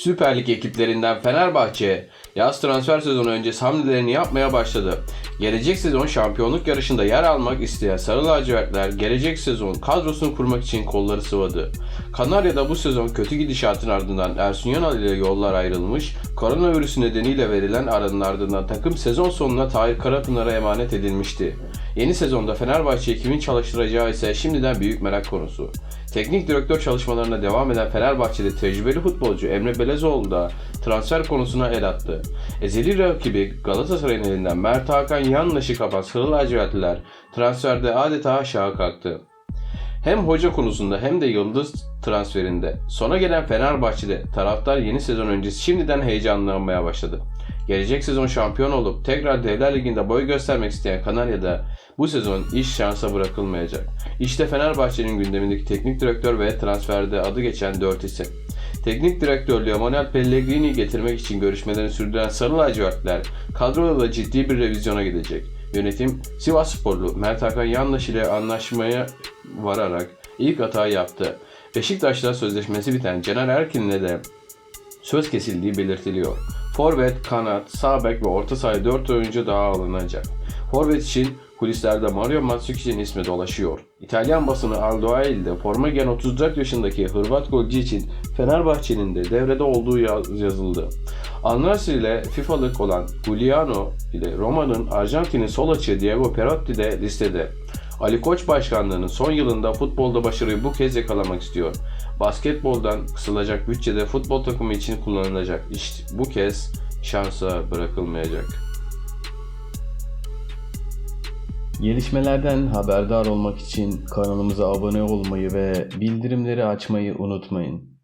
Süper Lig ekiplerinden Fenerbahçe yaz transfer sezonu öncesi hamlelerini yapmaya başladı. Gelecek sezon şampiyonluk yarışında yer almak isteyen Sarı Lacivertler gelecek sezon kadrosunu kurmak için kolları sıvadı. Kanarya'da bu sezon kötü gidişatın ardından Ersun Yanal ile yollar ayrılmış, koronavirüs nedeniyle verilen aranın ardından takım sezon sonuna Tahir Karapınar'a emanet edilmişti. Yeni sezonda Fenerbahçe'yi kimin çalıştıracağı ise şimdiden büyük merak konusu. Teknik direktör çalışmalarına devam eden Fenerbahçe'de tecrübeli futbolcu Emre Belezoğlu da transfer konusuna el attı. Ezeli rakibi Galatasaray'ın elinden Mert Hakan yanlışı kapan Sarı lacivertliler transferde adeta aşağı kalktı. Hem hoca konusunda hem de yıldız transferinde sona gelen Fenerbahçe'de taraftar yeni sezon öncesi şimdiden heyecanlanmaya başladı. Gelecek sezon şampiyon olup tekrar Devler Ligi'nde boy göstermek isteyen Kanarya'da bu sezon iş şansa bırakılmayacak. İşte Fenerbahçe'nin gündemindeki teknik direktör ve transferde adı geçen 4 isim. Teknik direktörlüğe Manuel Pellegrini'yi getirmek için görüşmelerini sürdüren Sarı lacivertler kadroda da ciddi bir revizyona gidecek. Yönetim Sivas Sporlu Mert Hakan Yanlış ile anlaşmaya vararak ilk hata yaptı. Beşiktaş'la sözleşmesi biten Caner Erkin'le de söz kesildiği belirtiliyor. Forvet, kanat, sağ bek ve orta sahaya 4 oyuncu daha alınacak. Forvet için kulislerde Mario Matsukic'in ismi dolaşıyor. İtalyan basını Aldoail'de forma giyen 34 yaşındaki Hırvat golcü için Fenerbahçe'nin de devrede olduğu yaz- yazıldı. Al Nassr ile FIFA'lık olan Giuliano ile Roma'nın Arjantin'in sol açığı Diego Perotti de listede. Ali Koç başkanlığının son yılında futbolda başarıyı bu kez yakalamak istiyor. Basketboldan kısılacak bütçede futbol takımı için kullanılacak. İşte bu kez şansa bırakılmayacak. Gelişmelerden haberdar olmak için kanalımıza abone olmayı ve bildirimleri açmayı unutmayın.